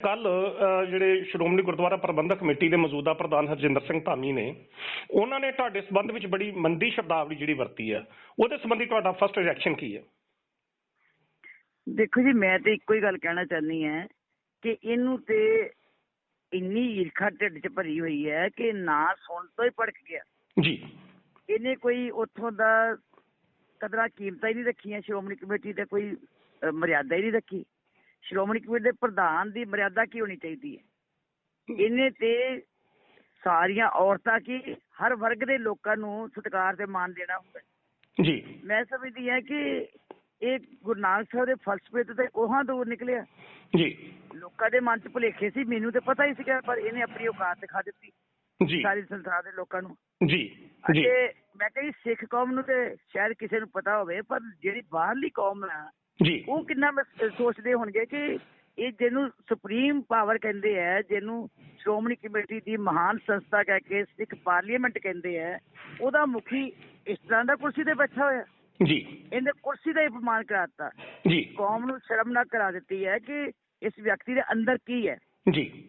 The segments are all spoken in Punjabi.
ਕੱਲ ਜਿਹੜੇ ਸ਼੍ਰੋਮਣੀ ਗੁਰਦੁਆਰਾ ਪ੍ਰਬੰਧਕ ਕਮੇਟੀ ਦੇ ਮੌਜੂਦਾ ਪ੍ਰਧਾਨ ਹਰਜਿੰਦਰ ਸਿੰਘ ਧਾਮੀ ਨੇ ਉਹਨਾਂ ਨੇ ਤੁਹਾਡੇ ਸੰਬੰਧ ਵਿੱਚ ਬੜੀ ਮੰਦੀ ਸ਼ਬਦਾਵਲੀ ਜਿਹੜੀ ਵਰਤੀ ਹੈ ਉਹਦੇ ਸੰਬੰਧੀ ਤੁਹਾਡਾ ਫਸਟ ਰਿਐਕਸ਼ਨ ਕੀ ਹੈ? ਦੇਖੋ ਜੀ ਮੈਂ ਤੇ ਇੱਕੋ ਹੀ ਗੱਲ ਕਹਿਣਾ ਚਾਹਨੀ ਹੈ ਕਿ ਇਹਨੂੰ ਤੇ ਇੰਨੀ ਈਰਖਾ ਢਿੱਡ 'ਚ ਭਰੀ ਹੋਈ ਹੈ ਕਿ ਨਾ ਸੁਣ ਤੋਂ ਹੀ ਭੜਕ ਗਿਆ। ਜੀ। ਇਹਨੇ ਕੋਈ ਉੱਥੋਂ ਦਾ ਕਦਰਾਂ ਕੀਮਤਾਂ ਹੀ ਨਹੀਂ ਰੱਖੀਆਂ ਸ਼੍ਰੋਮਣੀ ਕਮੇਟੀ ਤੇ ਕੋਈ ਮਰਿਆਦਾ ਹੀ ਨਹੀਂ ਰੱਖੀ। ਸ਼੍ਰੋਮਣੀ ਕਮੇਟੀ ਦੇ ਪ੍ਰਧਾਨ ਦੀ ਮਰਿਆਦਾ ਕੀ ਹੋਣੀ ਚਾਹੀਦੀ ਹੈ? ਇਹਨੇ ਤੇ ਸਾਰੀਆਂ ਔਰਤਾਂ ਕੀ ਹਰ ਵਰਗ ਦੇ ਲੋਕਾਂ ਨੂੰ ਸਤਿਕਾਰ ਤੇ ਮਾਣ ਦੇਣਾ ਹੁੰਦਾ। ਜੀ। ਮੈਂ ਸਮਝਦੀ ਹਾਂ ਕਿ ਇਹ ਗੁਰੂ ਨਾਨਕ ਸਾਹਿਬ ਦੇ ਫਲਸਫੇ ਤੋਂ ਤੇ ਕੋਹਾਂ ਦੂਰ ਨਿਕਲਿਆ। ਜੀ। ਲੋਕਾਂ ਦੇ ਮਨ 'ਚ ਭੁਲੇਖੇ ਸੀ ਮੈਨੂੰ ਤੇ ਪਤਾ ਹੀ ਸੀਗਾ ਪਰ ਇਹਨੇ ਆਪਣੀ ਔਕਾਤ ਦਿਖਾ ਦਿੱਤੀ ਜੀ। ਸਾਰੀ ਸੰਸਾਰ ਦੇ ਲੋਕਾਂ ਨੂੰ। ਜੀ ਜੀ। ਮੈਂ ਕਹੀ ਸਿੱਖ ਕੌਮ ਨੂੰ ਤੇ ਸ਼ਾਇਦ ਕਿਸੇ ਨੂੰ ਪਤਾ ਹੋਵੇ ਪਰ ਜਿਹੜੀ ਬਾਹਰਲੀ ਕੌਮ ਹੈ ਜੀ। ਉਹ ਕਿੰਨਾ ਸੋਚਦੇ ਹੋਣਗੇ ਕਿ ਇਹ ਜਿਹਨੂੰ ਸੁਪਰੀਮ ਪਾਵਰ ਕਹਿੰਦੇ ਆ ਜਿਹਨੂੰ ਸ਼੍ਰੋਮਣੀ ਕਮੇਟੀ ਦੀ ਮਹਾਨ ਸੰਸਥਾ ਕਹਿ ਕੇ ਸਿੱਖ ਪਾਰਲੀਮੈਂਟ ਕਹਿੰਦੇ ਆ ਉਹਦਾ ਮੁਖੀ ਇਸ ਤਰ੍ਹਾਂ ਦਾ ਕੁਰਸੀ ਤੇ ਬੈਠਾ ਹੋਇਆ। ਜੀ। ਇਹਨੇ ਕੁਰਸੀ ਦਾ ਅਪਮਾਨ ਕਰਾਤਾ ਜੀ। ਕੌਮ ਨੂੰ ਸ਼ਰਮਨਾਕ ਕਰਾ ਦਿੱਤੀ ਹੈ ਕਿ ਇਸ ਵਿਅਕਤੀ ਦੇ ਅੰਦਰ ਕੀ ਹੈ। ਜੀ।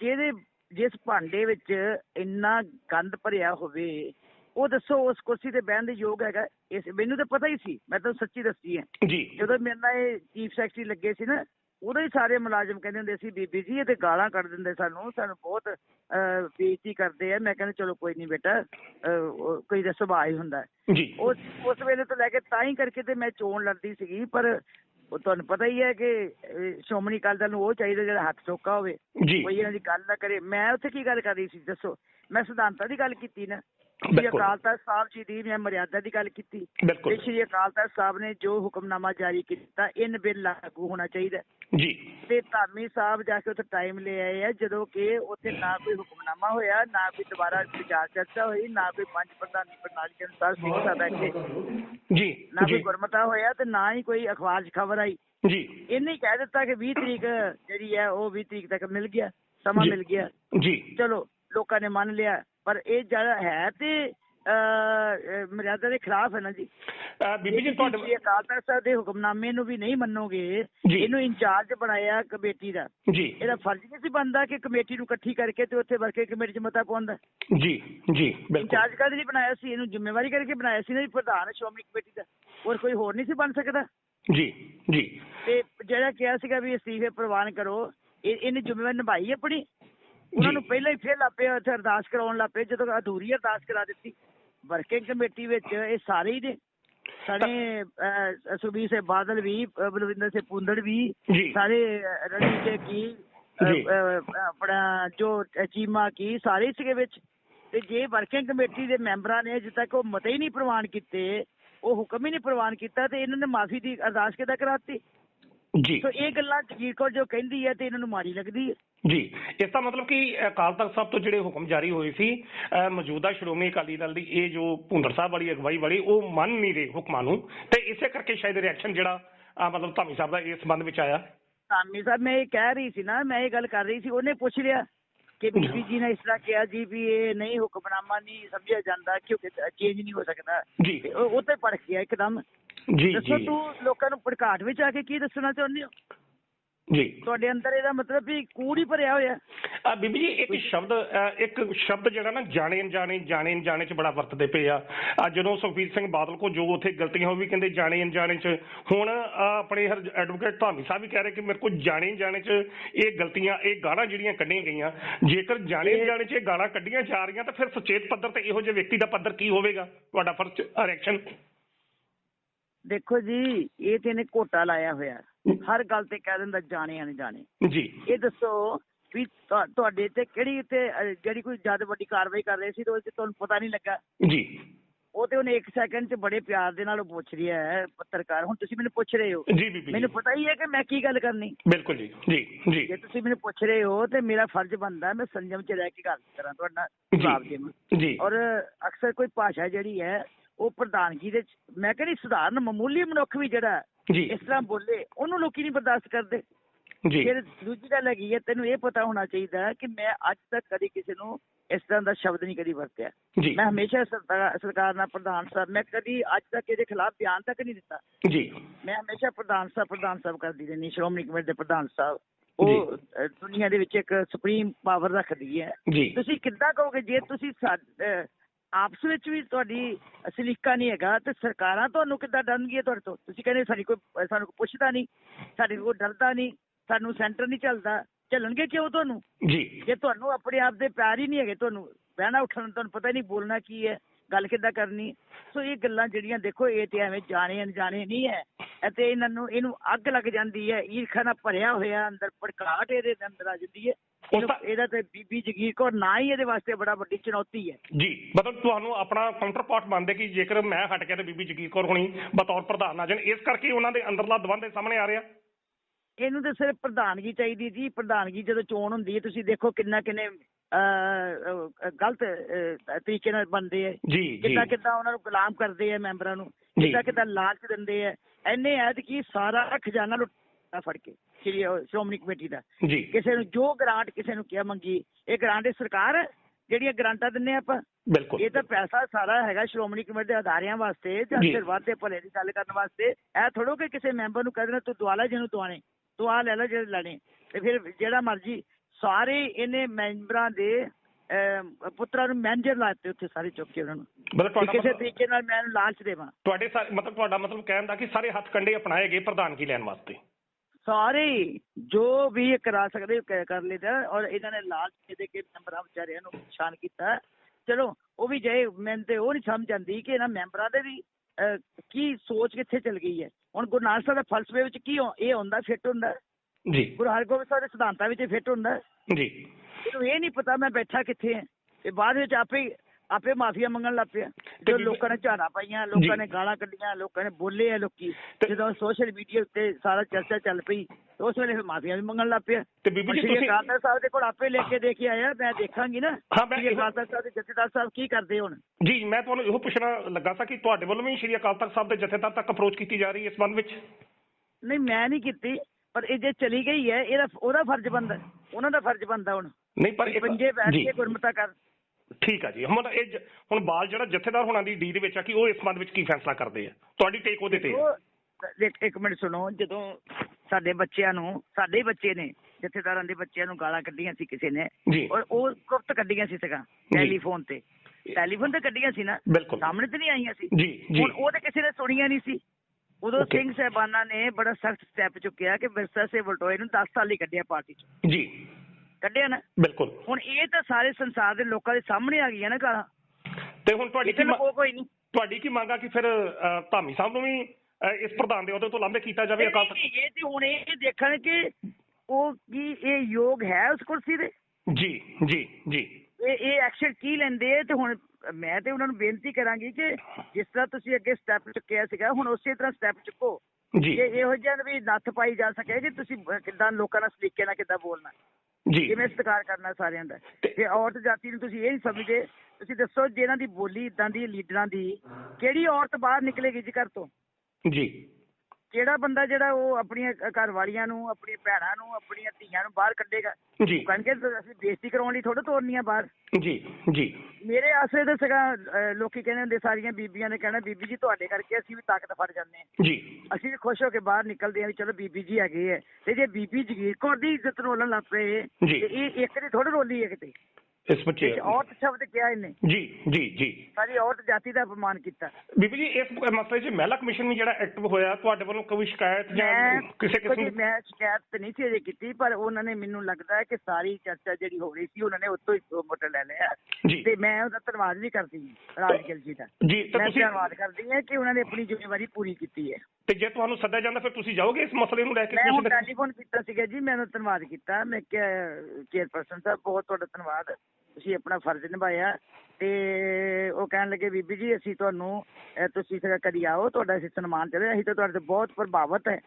ਕਿ ਇਹਦੇ ਜਿਸ ਭਾਂਡੇ ਵਿੱਚ ਇੰਨਾ ਗੰਦ ਭਰਿਆ ਹੋਵੇ ਉਹ ਦੱਸੋ ਉਸ ਕੁਰਸੀ ਤੇ ਬਹਿਣ ਦੇ ਯੋਗ ਹੈਗਾ। ਇਸ ਮੈਨੂੰ ਤਾਂ ਪਤਾ ਹੀ ਸੀ ਮੈਂ ਤਾਂ ਸੱਚੀ ਦੱਸੀ ਹੈ। ਜੀ। ਜਦੋਂ ਮੇਰੇ ਨਾਲ ਇਹ ਚੀਫ ਸੈਕਟਰੀ ਲੱਗੇ ਸੀ ਨਾ ਉਦੋਂ ਹੀ ਸਾਰੇ ਮੁਲਾਜ਼ਮ ਕਹਿੰਦੇ ਹੁੰਦੇ ਸੀ ਬੀਬੀ ਜੀ ਇਹ ਤੇ ਗਾਲਾਂ ਕੱਢ ਦਿੰਦੇ ਸਾਨੂੰ ਸਾਨੂੰ ਬਹੁਤ ਬੇਇੱਜ਼ਤੀ ਕਰਦੇ ਆ। ਮੈਂ ਕਹਿੰਦਾ ਚਲੋ ਕੋਈ ਨਹੀਂ ਬੇਟਾ ਕੋਈ ਦਾ ਸੁਭਾਅ ਹੀ ਹੁੰਦਾ। ਜੀ। ਉਸ ਉਸ ਵੇਲੇ ਤੋਂ ਲੈ ਕੇ ਤਾਂ ਹੀ ਕਰਕੇ ਤੇ ਮੈਂ ਚੋਣ ਲੜਦੀ ਸੀਗੀ ਪਰ ਉਹ ਤੁਹਾਨੂੰ ਪਤਾ ਹੀ ਹੈ ਕਿ ਅਹ, ਸ਼੍ਰੋਮਣੀ ਅਕਾਲੀ ਦਲ ਨੂੰ ਉਹ ਚਾਹੀਦਾ ਜਿਹੜਾ ਹੱਥ ਚੌਕਾ ਹੋਵੇ। ਕੋਈ ਇਹਨਾਂ ਦੀ ਗੱਲ ਨਾ ਕਰੇ। ਮੈਂ ਉੱਥੇ ਕੀ ਗੱਲ ਕਰ ਰਹੀ ਸੀ ਦੱਸੋ? ਮੈਂ ਸਿਧਾਂਤਾਂ ਦੀ ਗੱਲ ਕੀਤੀ ਨਾ। ਸ਼੍ਰੀ। ਅਕਾਲ ਤਖਤ ਸਾਹਿਬ ਜੀ ਦੀ ਮੈਂ ਮਰਿਆਦਾ ਦੀ ਗੱਲ ਕੀਤੀ। ਤੇ ਬਿਲਕੁਲ ਸ਼੍ਰੀ ਅਕਾਲ ਤਖਤ ਸਾਹਿਬ ਨੇ ਜੋ ਹੁਕਮਨਾਮਾ ਜਾਰੀ ਕੀਤਾ ਇਨ ਬਿਲ ਲਾਗੂ ਹੋਣਾ ਚਾਹੀਦਾ ਜੀ। ਤੇ ਧਾਮੀ ਸਾਹਿਬ ਜਾ ਕੇ ਉੱਥੇ ਟਾਈਮ ਲੈ ਆਏ ਆ ਜਦੋਂ ਕਿ ਉੱਥੇ ਨਾ ਕੋਈ ਹੁਕਮਨਾਮਾ ਹੋਇਆ ਨਾ ਕੋਈ ਦੁਬਾਰਾ ਵਿਚਾਰ ਚਰਚਾ ਹੋਈ ਨਾ ਕੋਈ ਪੰਜ ਪ੍ਰਧਾਨੀ ਪ੍ਰਣਾਲੀ ਦੇ ਅਨੁਸਾਰ ਸਿੰਘ ਸਾਹਿਬ ਬੈਠੇ ਜੀ ਨਾ ਕੋਈ ਗੁਰਮਤਾ ਹੋਇਆ ਤੇ ਨਾ ਹੀ ਕੋਈ ਅਖਬਾਰ 'ਚ ਖਬਰ ਆਈ। ਜੀ। ਇਹਨੇ ਕਹਿ ਦਿੱਤਾ ਕਿ 20 ਤਰੀਕ ਜਿਹੜੀ ਹੈ ਉਹ 20 ਤਰੀਕ ਤੱਕ ਮਿਲ ਗਿਆ ਸਮਾਂ। ਮਿਲ ਗਿਆ। ਜੀ। ਚਲੋ ਲੋਕਾਂ ਨੇ ਮੰਨ ਲਿਆ ਪਰ ਇਹ ਜਿਹੜਾ ਹੈ ਤੇ ਮਰਿਆਦਾ ਦੇ ਖਿਲਾਫ ਹੈ ਨਾ ਜੀ। ਬੀਬੀ ਜੀ ਤੁਹਾਡੇ ਅਕਾਲ ਤਖਤ ਸਾਹਿਬ ਦੇ ਹੁਕਮਨਾਮੇ ਨੂੰ ਵੀ ਨਹੀਂ ਮੰਨੋਗੇ। ਇਹਨੂੰ ਇੰਚਾਰਜ ਬਣਾਇਆ ਕਮੇਟੀ ਦਾ। ਜੀ। ਇਹਦਾ ਫਰਜ਼ ਨਹੀਂ ਸੀ ਬਣਦਾ ਕਿ ਕਮੇਟੀ ਨੂੰ ਇਕੱਠੀ ਕਰਕੇ ਤੇ ਉੱਥੇ ਵਰਕੇ ਕਮੇਟੀ 'ਚ ਮਤਾ ਪਾਉਂਦਾ। ਜੀ ਜੀ ਬਿਲਕੁਲ। ਇੰਚਾਰਜ ਕਾਹਦੇ ਲਈ ਬਣਾਇਆ ਸੀ ਇਹਨੂੰ ਜ਼ਿੰਮੇਵਾਰੀ ਕਰਕੇ ਬਣਾਇਆ ਸੀ ਨਾ ਜੀ ਪ੍ਰਧਾਨ ਸ਼੍ਰੋਮਣੀ ਕਮੇਟੀ ਦਾ। ਹੋਰ ਕੋਈ ਹੋਰ ਨਹੀਂ ਸੀ ਬਣ ਸਕਦਾ। ਜੀ ਜੀ। ਤੇ ਜਿਹੜਾ ਕਿਹਾ ਸੀਗਾ ਵੀ ਅਸਤੀਫੇ ਪ੍ਰਵਾਨ ਕਰੋ ਇਹ ਇਹਨੇ ਜ਼ਿੰਮੇਵਾਰੀ ਨਿਭਾਈ ਆਪਣੀ। ਉਹਨਾਂ। ਨੂੰ ਪਹਿਲਾਂ ਹੀ ਫੇਰ ਲਾਪੇ ਉੱਥੇ ਅਰਦਾਸ ਕਰਾਉਣ ਲੱਪੇ ਜਦੋਂ ਅਧੂਰੀ ਅਰਦਾਸ ਕਰਾ ਦਿੱਤੀ। ਵਰਕਿੰਗ ਕਮੇਟੀ ਵਿੱਚ ਇਹ ਸਾਰੇ ਹੀ ਨੇ। ਸਣੇ ਸੁਖਬੀਰ ਸਿੰਘ ਬਾਦਲ ਵੀ ਬਲਵਿੰਦਰ ਸਿੰਘ ਪੁੰਦੜ ਵੀ। ਸਾਰੇ ਰਣਜੀਤ ਸਿੰਘ ਕੀ ਆਪਣਾ ਜੋ ਚੀਮਾ ਕੀ ਸਾਰੇ ਸੀਗੇ ਵਿੱਚ। ਤੇ ਜੇ ਵਰਕਿੰਗ ਕਮੇਟੀ ਦੇ ਮੈਂਬਰਾਂ ਨੇ ਅਜੇ ਤੱਕ ਉਹ ਮਤੇ ਹੀ ਨਹੀਂ ਪ੍ਰਵਾਨ ਕੀਤੇ ਉਹ ਹੁਕਮ ਹੀ ਨਹੀਂ ਪ੍ਰਵਾਨ ਕੀਤਾ ਤੇ ਇਹਨਾਂ ਨੇ ਮਾਫੀ ਦੀ ਅਰਦਾਸ ਕਿੱਦਾਂ ਕਰਾਤੀ? ਜੀ। ਸੋ ਇਹ ਗੱਲਾਂ ਜਗੀਰ ਕੌਰ ਜੋ ਕਹਿੰਦੀ ਹੈ ਤੇ ਇਹਨਾਂ ਨੂੰ ਮਾੜੀ ਲੱਗਦੀ ਹੈ। ਜੀ ਇਸ ਦਾ ਮਤਲਬ ਕਿ ਅਕਾਲ ਤਖਤ ਸਾਹਿਬ ਤੋਂ ਜਿਹੜੇ ਹੁਕਮ ਜਾਰੀ ਹੋਏ ਸੀ ਮੌਜੂਦਾ ਸ਼੍ਰੋਮਣੀ ਅਕਾਲੀ ਦਲ ਦੀ ਇਹ ਜੋ ਭੁੰਦਰ ਸਾਹਿਬ ਵਾਲੀ ਅਗਵਾਈ ਵਾਲੀ ਉਹ ਮੰਨ ਨਹੀਂ ਰਹੇ ਹੁਕਮਾਂ ਨੂੰ। ਤੇ ਇਸੇ ਕਰਕੇ ਸ਼ਾਇਦ ਰਿਐਕਸ਼ਨ ਜਿਹੜਾ ਮਤਲਬ ਧਾਮੀ ਸਾਹਿਬ ਦਾ ਇਸ ਸੰਬੰਧ ਵਿੱਚ ਆਇਆ। ਸਾਮੀ ਸਾਹਿਬ ਮੈਂ ਇਹ ਕਹਿ ਰਹੀ ਸੀ ਨਾ ਮੈਂ ਇਹ ਗੱਲ ਕਰ ਰਹੀ ਸੀ ਉਹਨੇ ਪੁੱਛ ਲਿਆ ਕਿ ਬੀਬੀ ਜੀ ਨੇ ਇਸ ਤਰ੍ਹਾਂ ਕਿਹਾ ਜੀ ਵੀ ਇਹ ਨਹੀਂ ਹੁਕਮਨਾਮਾ ਨਹੀਂ ਸਮਝਿਆ ਜਾਂਦਾ ਕਿਉਂਕਿ ਚੇਂਜ ਨਹੀਂ ਹੋ ਸਕਦਾ। ਉਹ ਤੇ ਪੜ ਗਿਆ ਇੱਕਦਮ। ਜੀ ਦੱਸੋ ਜੀ। ਤੂੰ ਲੋਕਾਂ ਨੂੰ ਭੜਕਾਟ ਵਿੱਚ ਆ ਕੇ ਕੀ ਦੱਸਣਾ ਚਾਹੁੰਦੇ ਹੋ? ਜੀ। ਤੁਹਾਡੇ ਅੰਦਰ ਇਹਦਾ ਮਤਲਬ ਵੀ ਕੂੜ ਹੀ ਭਰਿਆ ਹੋਇਆ। ਆ ਬੀਬੀ ਜੀ ਇੱਕ ਸ਼ਬਦ ਇੱਕ ਸ਼ਬਦ ਜਿਹੜਾ ਨਾ ਜਾਣੇ ਅਣਜਾਣੇ ਜਾਣੇ ਅਣਜਾਣੇ ਚ ਬੜਾ ਵਰਤਦੇ ਪਏ ਆ। ਆ ਜਦੋਂ ਸੁਖਬੀਰ ਸਿੰਘ ਬਾਦਲ ਕੋ ਜੋ ਉੱਥੇ ਗਲਤੀਆਂ ਹੋ ਵੀ ਕਹਿੰਦੇ ਜਾਣੇ ਅਣਜਾਣੇ ਚ ਹੁਣ ਆਪਣੇ ਹਰ ਐਡਵੋਕੇਟ ਧਾਮੀ ਸਾਹਿਬ ਵੀ ਕਹਿ ਰਹੇ ਕਿ ਮੇਰੇ ਕੋਲ ਜਾਣੇ ਅਣਜਾਣੇ ਚ ਇਹ ਗਲਤੀਆਂ ਇਹ ਗਾਲਾਂ ਜਿਹੜੀਆਂ ਕੱਢੀਆਂ ਗਈਆਂ। ਜੇਕਰ ਜਾਣੇ ਅਣਜਾਣੇ ਚ ਇਹ ਗਾਲਾਂ ਕੱਢੀਆਂ ਜਾ ਰਹੀਆਂ ਤਾਂ ਫਿਰ ਸੁਚੇਤ ਪੱਧਰ ਤੇ ਇਹੋ ਜਿਹੇ ਵਿਅਕਤੀ ਦਾ ਪੱਧਰ ਕੀ ਹੋਵੇਗਾ? ਤੁਹਾਡਾ ਫਰਜ਼ ਰਿਐਕਸ਼ਨ ਦੇਖੋ ਜੀ ਇਹ ਤੇ ਇਹਨੇ ਘੋਟਾ ਲਾਇਆ ਹੋਇਆ। ਹਰ ਗੱਲ ਤੇ ਕਹਿ ਦਿੰਦਾ ਜਾਣੇ ਅਣਜਾਣੇ ਜੀ। ਇਹ ਦੱਸੋ ਵੀ ਤੁਹਾ- ਤੁਹਾਡੇ ਤੇ ਕਿਹੜੀ ਤੇ ਜਿਹੜੀ ਕੋਈ ਜ਼ਿਆਦਾ ਵੱਡੀ ਕਾਰਵਾਈ ਕਰ ਰਹੇ ਸੀ ਤੇ ਉਹਦੇ 'ਚ ਤੁਹਾਨੂੰ ਪਤਾ ਨਹੀਂ ਲੱਗਾ? ਜੀ। ਉਹ ਤੇ ਉਹਨੇ 1 ਸੈਕਿੰਡ 'ਚ ਬੜੇ ਪਿਆਰ ਦੇ ਨਾਲ ਉਹ ਪੁੱਛ ਰਿਹਾ ਹੈ ਪੱਤਰਕਾਰ। ਹੁਣ ਤੁਸੀਂ ਮੈਨੂੰ ਪੁੱਛ ਰਹੇ ਹੋ। ਮੈਨੂੰ ਪਤਾ ਹੀ ਹੈ ਕਿ ਮੈਂ ਕੀ ਗੱਲ ਕਰਨੀ। ਬਿਲਕੁਲ ਜੀ। ਜੀ ਜੀ। ਜੇ ਤੁਸੀਂ ਮੈਨੂੰ ਪੁੱਛ ਰਹੇ ਹੋ ਤੇ ਮੇਰਾ ਫਰਜ਼ ਬਣਦਾ ਮੈਂ ਸੰਜਮ 'ਚ ਰਹਿ ਕੇ ਗੱਲ ਕਰਾਂ ਤੁਹਾਡੇ ਜਵਾਬ ਦੇਵਾਂ। ਜੀ। ਔਰ ਅਕਸਰ ਕੋਈ ਭਾਸ਼ਾ ਜਿਹੜੀ ਹੈ ਉਹ ਪ੍ਰਧਾਨਗੀ ਦੇ ਮੈਂ ਕਹਿੰਦੀ ਸਧਾਰਨ ਮਾਮੂਲੀ ਮਨੁੱਖ ਵੀ ਜਿਹੜਾ ਜੀ। ਇਸ ਤਰ੍ਹਾਂ ਬੋਲੇ ਉਹਨੂੰ ਲੋਕੀ ਨਹੀਂ ਬਰਦਾਸ਼ਤ ਕਰਦੇ। ਜੀ। ਫਿਰ ਦੂਜੀ ਗੱਲ ਹੈਗੀ ਹੈ ਤੈਨੂੰ ਇਹ ਪਤਾ ਹੋਣਾ ਚਾਹੀਦਾ ਕਿ ਮੈਂ ਅੱਜ ਤੱਕ ਕਦੀ ਕਿਸੇ ਨੂੰ ਇਸ ਤਰ੍ਹਾਂ ਦਾ ਸ਼ਬਦ ਨਹੀਂ ਕਦੀ ਵਰਤਿਆ। ਮੈਂ ਹਮੇਸ਼ਾ ਸਰਕਾਰ ਨਾਲ ਪ੍ਰਧਾਨ ਸਾਹਿਬ ਮੈਂ ਕਦੀ ਅੱਜ ਤੱਕ ਇਹਦੇ ਖਿਲਾਫ ਬਿਆਨ ਤੱਕ ਨਹੀਂ ਦਿੱਤਾ। ਜੀ। ਮੈਂ ਹਮੇਸ਼ਾ ਪ੍ਰਧਾਨ ਸਾਹਿਬ ਪ੍ਰਧਾਨ ਸਾਹਿਬ ਕਰਦੀ ਰਹਿੰਦੀ ਸ਼੍ਰੋਮਣੀ ਕਮੇਟੀ ਦੇ ਪ੍ਰਧਾਨ ਸਾਹਿਬ। ਉਹ ਦੁਨੀਆ ਦੇ ਵਿੱਚ ਇੱਕ ਸੁਪਰੀਮ ਪਾਵਰ ਰੱਖਦੀ ਹੈ। ਤੁਸੀਂ ਕਿੱਦਾਂ ਕਹੋਗੇ ਜੇ ਤੁਸੀਂ ਆਪਸ ਵਿੱਚ ਵੀ ਤੁਹਾਡੀ ਸਲੀਕਾ ਨਹੀਂ ਹੈਗਾ ਤੇ ਸਰਕਾਰਾਂ ਤੁਹਾਨੂੰ ਕਿੱਦਾਂ ਡਰਨਗੀਆਂ ਤੁਹਾਡੇ ਤੋਂ? ਤੁਸੀਂ ਕਹਿੰਦੇ ਸਾਡੀ ਕੋਈ ਸਾਨੂੰ ਕੋਈ ਪੁੱਛਦਾ ਨਹੀਂ ਸਾਡੇ ਕੋਲ ਡਰਦਾ ਨਹੀਂ ਸਾਨੂੰ ਸੈਂਟਰ ਨਹੀਂ ਚੱਲਦਾ। ਚੱਲਣਗੇ ਕਿਉਂ ਤੁਹਾਨੂੰ? ਜੀ। ਜੇ ਤੁਹਾਨੂੰ ਆਪਣੇ ਆਪ ਦੇ ਪਿਆਰ ਹੀ ਨਹੀਂ ਹੈਗੇ ਤੁਹਾਨੂੰ ਬਹਿਣਾ ਉੱਠਣਾ ਤੁਹਾਨੂੰ ਪਤਾ ਹੀ ਨਹੀਂ ਬੋਲਣਾ ਕੀ ਹੈ ਗੱਲ ਕਿੱਦਾਂ ਕਰਨੀ। ਸੋ ਇਹ ਗੱਲਾਂ ਜਿਹੜੀਆਂ ਦੇਖੋ ਇਹ ਤੇ ਐਵੇਂ ਜਾਣੇ ਅਣਜਾਣੇ ਨਹੀਂ ਹੈ। ਅਤੇ ਇਹਨਾਂ ਨੂੰ ਇਹਨੂੰ ਅੱਗ ਲੱਗ ਜਾਂਦੀ ਹੈ ਈਰਖਾ ਨਾਲ ਭਰਿਆ ਹੋਇਆ ਅੰਦਰ ਭੜਕਾਟ ਇਹਦੇ ਅੰਦਰ ਆ ਜਾਂਦੀ ਹੈ। ਇਹਦਾ ਤੇ ਬੀਬੀ ਜਗੀਰ ਕੌਰ ਨਾ ਹੀ ਇਹਦੇ ਵਾਸਤੇ ਬੜਾ ਵੱਡੀ ਚੁਣੌਤੀ ਹੈ। ਜੀ ਮਤਲਬ ਤੁਹਾਨੂੰ ਆਪਣਾ ਕਾਊਂਟਰ ਪਾਰਟ ਮੰਨਦੇ ਕਿ ਜੇਕਰ ਮੈਂ ਹਟ ਗਿਆ ਤੇ ਬੀਬੀ ਜਗੀਰ ਕੌਰ ਹੋਣੀ ਬਤੌਰ ਪ੍ਰਧਾਨ ਆ ਜਾਣ ਇਸ ਕਰਕੇ ਉਹਨਾਂ ਦੇ ਅੰਦਰਲਾ ਦਵੰਦ ਸਾਹਮਣੇ ਆ ਰਿਹਾ। ਇਹਨੂੰ ਤਾਂ ਸਿਰਫ ਪ੍ਰਧਾਨਗੀ ਚਾਹੀਦੀ ਜੀ ਪ੍ਰਧਾਨਗੀ ਜਦੋਂ ਚੋਣ ਹੁੰਦੀ ਹੈ ਤੁਸੀਂ ਦੇਖੋ ਕਿੰਨਾ ਕਿੰਨੇ ਗਲਤ ਤਰੀਕੇ ਨਾਲ ਜੀ ਜੀ। ਕਿੱਦਾਂ ਕਿੱਦਾਂ ਉਹਨਾਂ ਨੂੰ ਗੁਲਾਮ ਕਰਦੇ ਆ ਮੈਂਬਰਾਂ ਨੂੰ। ਕਿੱਦਾਂ ਕਿੱਦਾਂ ਲਾਲਚ ਦਿੰਦੇ ਆ। ਐਨੇ ਐਤ ਕੀ ਸਾਰਾ ਖਜ਼ਾਨਾ ਲੁੱਟਾ ਫੜ ਕੇ ਸ਼੍ਰੋਮਣੀ ਕਮੇਟੀ ਦਾ। ਕਿਸੇ ਨੂੰ ਜੋ ਗ੍ਰਾਂਟ ਕਿਸੇ ਨੂੰ ਕਿਹਾ ਮੰਗੀ ਇਹ ਗ੍ਰਾਂਟ ਇਹ ਸਰਕਾਰ ਹੈ ਜਿਹੜੀਆਂ ਗ੍ਰਾਂਟਾਂ ਦਿੰਨੇ ਆਪਾਂ। ਬਿਲਕੁਲ। ਇਹ ਤਾਂ ਪੈਸਾ ਸਾਰਾ ਹੈਗਾ ਸ਼੍ਰੋਮਣੀ ਕਮੇਟੀ ਦੇ ਅਦਾਰਿਆਂ ਵਾਸਤੇ ਜਾਂ। ਆਸ਼ੀਰਵਾਦ ਤੇ ਭਲੇ ਦੀ ਗੱਲ ਕਰਨ ਵਾਸਤੇ। ਇਹ ਥੋੜੋ ਕਿ ਕਿਸੇ ਮੈਂਬਰ ਨੂੰ ਕਹਿ ਦੇਣਾ ਤੂੰ ਦਵਾ ਲੈ ਜਿਹਨੂੰ ਦਵਾਣੇ ਤੂੰ ਆ ਲੈ ਲੈ ਜਿਹੜੇ ਲੈਣੇ। ਤੇ ਫਿਰ ਜਿਹੜਾ ਮਰਜ਼ੀ ਸਾਰੇ ਇਹਨੇ ਮੈਂਬਰਾਂ ਦੇ ਪੁੱਤਰਾਂ ਨੂੰ ਮੈਨੇਜਰ ਲਾਤੇ ਉੱਥੇ ਸਾਰੇ ਚੁੱਕ ਕੇ ਉਹਨਾਂ ਨੂੰ। ਮਤਲਬ ਕਿਸੇ ਤਰੀਕੇ ਨਾਲ ਮੈਂ ਇਹਨੂੰ ਲਾਲਚ ਦੇਵਾਂ। ਤੁਹਾਡੇ ਸਾਰੇ ਮਤਲਬ ਤੁਹਾਡਾ ਮਤਲਬ ਕਹਿਣ ਦਾ ਕਿ ਸਾਰੇ ਹੱਥ ਕੰਡੇ ਅਪਣਾਏ ਗਏ ਪ੍ਰਧਾਨਗੀ ਲੈਣ ਵਾਸਤੇ। ਸਾਰੇ ਜੋ ਵੀ ਇਹ ਕਰਾ ਸਕਦੇ ਕਰ ਲੈਦਾ ਔਰ ਇਹਨਾਂ ਨੇ ਲਾਲਚ ਦੇ ਕੇ ਮੈਂਬਰਾਂ ਵਿਚਾਰਿਆਂ ਨੂੰ ਪਰੇਸ਼ਾਨ ਕੀਤਾ ਚਲੋ ਉਹ ਵੀ ਜੇ ਮੈਨੂੰ ਤੇ ਉਹ ਨਹੀਂ ਸਮਝ ਆਉਂਦੀ ਕਿ ਇਹਨਾਂ ਮੈਂਬਰਾਂ ਦੇ ਵੀ ਕੀ ਸੋਚ ਕਿੱਥੇ ਚਲ ਗਈ ਹੈ। ਹੁਣ ਗੁਰੂ ਨਾਨਕ ਸਾਹਿਬ ਦੇ ਫਲਸਫੇ ਵਿੱਚ ਕੀ ਇਹ ਹੁੰਦਾ ਫਿੱਟ ਹੁੰਦਾ ਜੀ। ਗੁਰੂ ਹਰਗੋਬਿੰਦ ਸਾਹਿਬ ਦੇ ਸਿਧਾਂਤਾਂ ਵਿੱਚ ਫਿੱਟ ਹੁੰਦਾ ਜੀ। ਇਹਨੂੰ ਇਹ ਨਹੀਂ ਪਤਾ ਮੈਂ ਬੈਠਾ ਕਿੱਥੇ ਹਾਂ ਤੇ ਬਾਅਦ ਵਿੱਚ ਆਪੇ ਆਪੇ ਮਾਫੀਆ ਮੰਗਣ ਲੱਗ ਪਿਆ। ਜੋ ਲੋਕਾਂ ਨੇ ਝਾੜਾ ਪਾਈਆਂ ਲੋਕਾਂ। ਨੇ ਗਾਲਾਂ ਕੱਢੀਆਂ ਲੋਕਾਂ ਨੇ ਬੋਲੇ ਆ ਲੋਕੀ। ਜਦੋਂ ਸੋਸ਼ਲ ਮੀਡੀਆ ਉੱਤੇ ਸਾਰਾ ਚਰਚਾ ਚੱਲ ਪਈ ਉਸ ਵੇਲੇ ਫਿਰ ਮਾਫੀਆ ਵੀ ਮੰਗਣ ਲੱਗ ਪਿਆ। ਤੇ ਬੀਬੀ ਜੀ ਤੁਸੀਂ ਤਖਤ ਸਾਹਿਬ ਦੇ ਕੋਲ ਆਪੇ ਲੈ ਕੇ ਦੇ ਕੇ ਆਇਆ ਮੈਂ ਦੇਖਾਂਗੀ ਨਾ। ਹਾਂ, ਮੈਂ ਤਖਤ ਸਾਹਿਬ ਦੇ ਜਥੇਦਾਰ ਸਾਹਿਬ ਕੀ ਕਰਦੇ ਹੁਣ? ਜੀ ਮੈਂ ਤੁਹਾਨੂੰ ਇਹੋ ਪੁੱਛਣਾ ਲੱਗਾ ਸੀ ਕਿ ਤੁਹਾਡੇ ਵੱਲੋਂ ਵੀ ਸ਼੍ਰੀ ਅਕਾਲ ਤਖਤ ਸਾਹਿਬ ਦੇ ਜਥੇਦਾਰ ਤੱਕ ਅਪਰੋਚ ਕੀਤੀ ਜਾ ਰਹੀ ਹੈ ਇਸ ਸੰਬੰਧ ਵਿੱਚ? ਨਹੀਂ ਮੈਂ ਨਹੀਂ ਕੀਤੀ ਪਰ ਇਹ ਜੇ ਚਲੀ ਗਈ ਹੈ ਇਹਦਾ ਉਹਦਾ ਫਰਜ਼ ਬਣਦਾ ਉਹਨਾਂ ਦਾ ਫਰਜ਼ ਬਣਦਾ ਹੁਣ। ਨਹੀਂ ਪਰ ਇਹ ਪੰਜੇ ਬੈਠ ਜੀ। ਕੇ ਗੁਰਮਤਾ ਕਰ। ਠੀਕ ਆ ਜੀ। ਹੁਣ ਇਹ ਜ- ਹੁਣ ਬਾਲ ਜਿਹੜਾ ਜਥੇਦਾਰ ਹੋਣਾ ਦੀ ਡੀ ਦੇ ਵਿੱਚ ਆ ਕਿ ਉਹ ਇਸ ਸੰਬੰਧ ਵਿੱਚ ਕੀ ਫੈਸਲਾ ਕਰਦੇ ਆ? ਤੁਹਾਡੀ ਟੇਕ ਉਹਦੇ ਤੇ। ਉਹ ਇੱਕ ਇੱਕ ਮਿੰਟ ਸੁਣੋ। ਜਦੋਂ ਸਾਡੇ ਬੱਚਿਆਂ ਨੂੰ ਸਾਡੇ ਹੀ ਬੱਚੇ ਨੇ ਜਥੇਦਾਰਾਂ ਦੇ ਬੱਚਿਆਂ ਨੂੰ ਗਾਲਾਂ ਕੱਢੀਆਂ ਸੀ ਕਿਸੇ ਨੇ ਜੀ। ਔਰ ਉਹ ਗੁਪਤ ਕੱਢੀਆਂ ਸੀ ਸਗਾ ਜੀ। ਟੈਲੀਫੋਨ ਤੇ। ਟੈਲੀਫੋਨ ਤੇ ਕੱਢੀਆਂ ਸੀ ਨਾ ਬਿਲਕੁਲ। ਸਾਹਮਣੇ ਤੇ ਨਹੀਂ ਆਈਆਂ ਸੀ। ਜੀ ਜੀ। ਹੁਣ ਉਹ ਤੇ ਕਿਸੇ ਨੇ ਸੁਣੀਆਂ ਨਹੀਂ ਸੀ। ਉਦੋਂ Okay. ਸਿੰਘ ਸਾਹਿਬਾਨਾਂ ਨੇ ਬੜਾ ਸਖਤ ਸਟੈਪ ਚੁੱਕਿਆ ਕਿ ਵਿਰਸਾ ਸੇ ਵਲਟੋਏ ਨੂੰ 10 ਸਾਲ ਹੀ ਕੱਢਿਆ ਪਾਰਟੀ ਚੋਂ। ਜੀ। ਕੱਢਿਆ ਨਾ। ਬਿਲਕੁਲ। ਹੁਣ ਇਹ ਤਾਂ ਸਾਰੇ ਸੰਸਾਰ ਦੇ ਲੋਕਾਂ ਦੇ ਸਾਹਮਣੇ ਆ ਗਈਆਂ ਨਾ ਗਾਲਾਂ। ਤੇ ਹੁਣ ਤੁਹਾਡੀ ਕੀ ਕੋਈ ਨਹੀਂ। ਤੁਹਾਡੀ ਕੀ ਮੰਗ ਆ ਕਿ ਫਿਰ ਧਾਮੀ ਸਾਹਿਬ ਨੂੰ ਵੀ ਇਸ ਪ੍ਰਧਾਨ ਦੇ ਅਹੁਦੇ ਤੋਂ ਲਾਂਭੇ ਕੀਤਾ ਜਾਵੇ ਅਕਾਲ ਨਹੀਂ, ਇਹ ਤੇ ਹੁਣ ਇਹ ਦੇਖਣ ਕਿ ਉਹ ਕੀ ਇਹ ਯੋਗ ਹੈ ਉਸ ਕੁਰਸੀ ਦੇ ਤਖਤ ਜੀ ਜੀ ਜੀ। ਇਹ ਇਹ ਐਕਸ਼ਨ ਕੀ ਲੈਂਦੇ ਆ? ਤੇ ਹੁਣ ਮੈਂ ਤੇ ਉਹਨਾਂ ਨੂੰ ਬੇਨਤੀ ਕਰਾਂਗੀ ਕਿ ਜਿਸ ਤਰ੍ਹਾਂ ਤੁਸੀਂ ਅੱਗੇ ਸਟੈਪ ਚੁੱਕਿਆ ਸੀਗਾ ਹੁਣ ਉਸੇ ਤਰ੍ਹਾਂ ਸਟੈਪ ਚੁੱਕੋ। ਜੀ। ਇਹੋ ਜਿਹਾ ਵੀ ਨੱਥ ਪਾਈ ਜਾ ਸਕੇ ਕਿ ਤੁਸੀਂ ਕਿੱਦਾਂ ਲੋਕਾਂ ਨਾਲ ਸਲੀਕੇ ਨਾਲ ਕਿੱਦਾਂ ਬੋਲਣਾ। ਜੀ। ਕਿਵੇਂ ਸਤਿਕਾਰ ਕਰਨਾ ਸਾਰਿਆਂ ਦਾ। ਤੇ- ਔਰਤ ਜਾਤੀ ਨੂੰ ਤੁਸੀਂ ਇਹ ਨਹੀਂ ਸਮਝਦੇ। ਤੁਸੀਂ ਦੱਸੋ ਜਿਹਨਾਂ ਦੀ ਬੋਲੀ ਇਦਾਂ ਦੀ ਲੀਡਰਾਂ ਦੀ ਕਿਹੜੀ ਔਰਤ ਬਾਹਰ ਨਿਕਲੇਗੀ ਜੀ ਘਰ ਤੋਂ? ਜੀ। ਕਿਹੜਾ ਬੰਦਾ ਜਿਹੜਾ ਉਹ ਆਪਣੀਆਂ ਘਰ ਵਾਲੀਆਂ ਨੂੰ ਆਪਣੀਆਂ ਭੈਣਾਂ ਨੂੰ ਆਪਣੀਆਂ ਧੀਆਂ ਨੂੰ ਬਾਹਰ ਕੱਢੇਗਾ? ਜੀ। ਕਹਿੰਦੇ ਅਸੀਂ ਬੇਇੱਜ਼ਤੀ ਕਰਾਉਣ ਲਈ ਥੋੜਾ ਤੋਰਨੀਆਂ ਬਾਹਰ? ਜੀ ਜੀ। ਮੇਰੇ ਆਸਰੇ ਤੇ ਸਗਾ ਲੋਕੀ ਕਹਿੰਦੇ ਹੁੰਦੇ ਸਾਰੀਆਂ ਬੀਬੀਆਂ ਨੇ ਕਹਿਣਾ ਬੀਬੀ ਜੀ ਤੁਹਾਡੇ ਕਰਕੇ ਅਸੀਂ ਵੀ ਤਾਕਤ ਫੜ ਜਾਂਦੇ ਹਾਂ। ਜੀ। ਅਸੀਂ ਵੀ ਖੁਸ਼ ਹੋ ਕੇ ਬਾਹਰ ਨਿਕਲਦੇ ਹਾਂ ਵੀ ਚਲੋ ਬੀਬੀ ਜੀ ਹੈਗੇ ਹੈ ਤੇ ਜੇ ਬੀਬੀ ਜਗੀਰ ਕੌਰ ਦੀ ਇੱਜ਼ਤ ਰੋਲਣ ਲੱਗ ਪਏ। ਤੇ ਇਹ ਇੱਕ ਦੀ ਥੋੜਾ ਰੋਲੀ ਹੈ ਕਿਤੇ ਇਸ ਬੱਚੇ ਇਹ 'ਚ ਔਰਤ ਸ਼ਬਦ ਕਿਹਾ ਇਹਨੇ। ਜੀ ਜੀ ਜੀ। ਸਾਰੀ ਔਰਤ ਜਾਤੀ ਦਾ ਅਪਮਾਨ ਕੀਤਾ। ਬੀਬੀ ਜੀ ਇਸ ਮਸਲੇ 'ਚ ਮਹਿਲਾ ਕਮਿਸ਼ਨ ਵੀ ਜਿਹੜਾ ਐਕਟਿਵ ਹੋਇਆ ਤੁਹਾਡੇ ਵੱਲੋਂ ਕੋਈ ਸ਼ਿਕਾਇਤ ਜਾਂ ਕਿਸੇ ਕਿਸਮ ਮੈਂ ਸ਼ਿਕਾਇਤ ਤਾਂ ਨਹੀਂ ਸੀ ਅਜੇ ਕੀਤੀ ਪਰ ਉਹਨਾਂ ਨੇ ਮੈਨੂੰ ਲੱਗਦਾ ਹੈ ਕਿ ਸਾਰੀ ਚਰਚਾ ਜਿਹੜੀ ਹੋ ਰਹੀ ਸੀ ਉਹਨਾਂ ਨੇ ਉੱਥੋਂ ਹੀ ਮੋਟਰ ਲੈ ਲਿਆ ਤੇ ਮੈਂ ਉਹਦਾ ਧੰਨਵਾਦ ਵੀ ਕਰਦੀ ਹਾਂ ਰਾਜ ਗਿੱਲ ਜੀ ਦਾ। ਜੀ ਤੇ ਮੈਂ ਤੁਸੀਂ ਧੰਨਵਾਦ ਕਰਦੀ ਹਾਂ ਕਿ ਉਹਨਾਂ ਨੇ ਆਪਣੀ ਜ਼ਿੰਮੇਵਾਰੀ ਪੂਰੀ ਕੀਤੀ ਹੈ। ਤੇ ਜੇ ਤੁਹਾਨੂੰ ਸੱਦਿਆ ਜਾਂਦਾ ਫਿਰ ਤੁਸੀਂ ਜਾਓਗੇ ਇਸ ਮਸਲੇ ਨੂੰ ਲੈ ਕੇ? ਮੈਂ ਹੁਣ ਟੈਲੀਫੋਨ ਕੀਤਾ ਸੀਗਾ ਜੀ ਮੈਂ ਉਹਨੂੰ ਧੰਨਵਾਦ ਕੀਤਾ। ਮੈਂ ਕਿਹਾ ਚੇਅਰਪਰਸਨ ਸਾਹਿਬ ਬਹੁਤ ਤੁਹਾਡਾ ਧੰਨਵਾਦ। ਤੁਸੀਂ ਆਪਣਾ ਫਰਜ਼ ਨਿਭਾਇਆ ਤੇ ਉਹ ਕਹਿਣ ਲੱਗੇ ਬੀਬੀ ਜੀ ਅਸੀਂ ਤੁਹਾਨੂੰ ਅਹ, ਤੁਸੀਂ ਫਿਰ ਕਦੀ ਆਓ ਤੁਹਾਡਾ ਅਸੀਂ ਸਨਮਾਨ ਕਰੇ ਅਸੀਂ ਤਾਂ ਤੁਹਾਡੇ ਤੋਂ ਬਹੁਤ ਪ੍ਰਭਾਵਿਤ ਹੈ।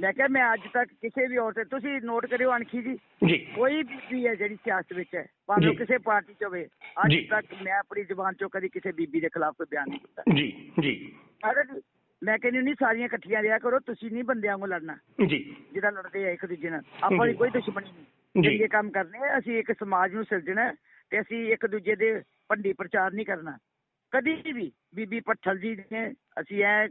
ਮੈਂ ਕਿਹਾ ਮੈਂ ਅੱਜ ਤੱਕ ਕਿਸੇ ਵੀ ਔਰਤ ਤੁਸੀਂ ਨੋਟ ਕਰਿਓ ਅਣਖੀ ਜੀ। ਜੀ। ਕੋਈ ਬੀਬੀ ਹੈ ਜਿਹੜੀ ਸਿਆਸਤ ਵਿੱਚ ਹੈ ਭਾਵੇਂ ਉਹ ਜੀ। ਕਿਸੇ ਪਾਰਟੀ 'ਚ ਹੋਵੇ। ਅੱਜ ਜੀ। ਤੱਕ ਮੈਂ ਆਪਣੀ ਜ਼ੁਬਾਨ 'ਚੋਂ ਕਦੀ ਕਿਸੇ ਬੀਬੀ ਦੇ ਖਿਲਾਫ ਕੋਈ ਬਿਆਨ ਨਹੀਂ ਕੀਤਾ। ਜੀ ਜੀ। ਜੀ ਮੈਂ ਕਹਿੰਦੀ ਨਹੀਂ ਸਾਰੀਆਂ ਇਕੱਠੀਆਂ ਰਿਹਾ ਕਰੋ ਤੁਸੀਂ ਨਹੀਂ ਬੰਦਿਆਂ ਵਾਂਗੂ ਲੜਨਾ। ਜੀ। ਜਿਹੜਾ ਲੜਦੇ ਆ ਇੱਕ ਦੂਜੇ ਨਾਲ। ਆਪਾਂ ਦੀ। ਕੋਈ ਦੁਸ਼ਮਣੀ ਨਹੀਂ। ਜੀ। ਚੰਗੇ ਕੰਮ ਕਰਨੇ ਆ ਅਸੀਂ ਇੱਕ ਸਮਾਜ ਨੂੰ ਸਿਰਜਣਾ ਤੇ ਅਸੀਂ ਇੱਕ ਦੂਜੇ ਦੇ ਭੰਡੀ ਪ੍ਰਚਾਰ ਨਹੀਂ ਕਰਨਾ। ਕਦੀ ਵੀ ਬੀਬੀ ਪੱਠਲ ਜੀ ਨੇ ਅਸੀਂ ਐ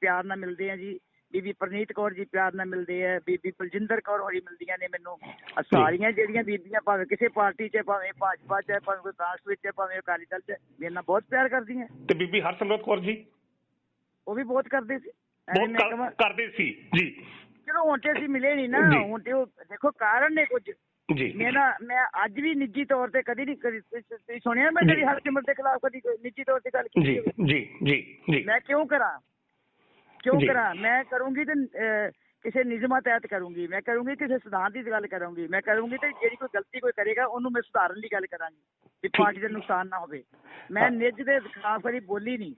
ਪਿਆਰ ਨਾਲ ਮਿਲਦੇ ਆ ਜੀ। ਬੀਬੀ ਪ੍ਰਨੀਤ ਕੌਰ ਜੀ ਪਿਆਰ ਨਾਲ ਮਿਲਦੇ ਆ ਬੀਬੀ ਬਲਜਿੰਦਰ ਕੌਰ ਹੋਰੀ ਮਿਲਦੀਆਂ ਨੇ ਮੈਨੂੰ। ਸਾਰੀਆਂ ਜਿਹੜੀਆਂ ਬੀਬੀਆਂ ਭਾਵੇਂ ਕਿਸੇ ਪਾਰਟੀ 'ਚ ਭਾਵੇਂ ਭਾਜਪਾ 'ਚ ਭਾਵੇਂ ਕੋਈ ਕਾਂਗਰਸ ਵਿੱਚ ਭਾਵੇਂ ਅਕਾਲੀ ਦਲ 'ਚ ਮੇਰੇ ਨਾਲ ਬਹੁਤ ਪਿਆਰ ਕਰਦੀਆਂ। ਤੇ ਬੀਬੀ ਹਰਸਿਮਰਤ ਕੌਰ ਜੀ? ਉਹ ਵੀ ਬਹੁਤ ਕਰਦੇ ਸੀ। ਬਹੁਤ ਕਰਦੇ ਸੀ ਜੀ। ਚਲੋ ਹੁਣ ਤੇ ਅਸੀਂ ਮਿਲੇ ਨਹੀਂ ਨਾ। ਹੁਣ ਤੇ ਉਹ ਦੇਖੋ ਕਾਰਨ ਨੇ ਕੁਝ। ਜੀ। ਮੈਂ ਨਾ ਮੈਂ ਅੱਜ ਵੀ ਨਿੱਜੀ ਤੌਰ ਤੇ ਕਦੀ ਨਹੀਂ ਤੁਸੀਂ ਸੁਣਿਆ ਮੈਂ। ਤੇਰੀ ਹਰਸਿਮਰਤ ਦੇ ਖਿਲਾਫ ਕਦੀ ਨਿੱਜੀ ਤੌਰ ਤੇ ਗੱਲ ਕੀਤੀ ਜੀ? ਜੀ ਜੀ ਜੀ। ਮੈਂ ਕਿਉਂ ਕਰਾਂ? ਕਿਉਂ। ਕਰਾਂ? ਮੈਂ ਕਰੂੰਗੀ ਤੇ ਕਿਸੇ ਨਿਯਮਾਂ ਤਹਿਤ ਕਰੂੰਗੀ। ਮੈਂ ਕਰੂੰਗੀ ਕਿਸੇ ਸਿਧਾਂਤ ਦੀ ਗੱਲ ਕਰੂੰਗੀ। ਮੈਂ ਕਰੂੰਗੀ ਤੇ ਜਿਹੜੀ ਕੋਈ ਗਲਤੀ ਕੋਈ ਕਰੇਗਾ ਉਹਨੂੰ ਮੈਂ ਸੁਧਾਰਨ ਦੀ ਗੱਲ ਕਰਾਂਗੀ। ਵੀ ਪਾਰਟੀ ਦਾ ਨੁਕਸਾਨ ਨਾ ਹੋਵੇ। ਮੈਂ। ਨਿੱਜ ਦੇ ਖਿਲਾਫ ਕਦੀ ਬੋਲੀ ਨਹੀਂ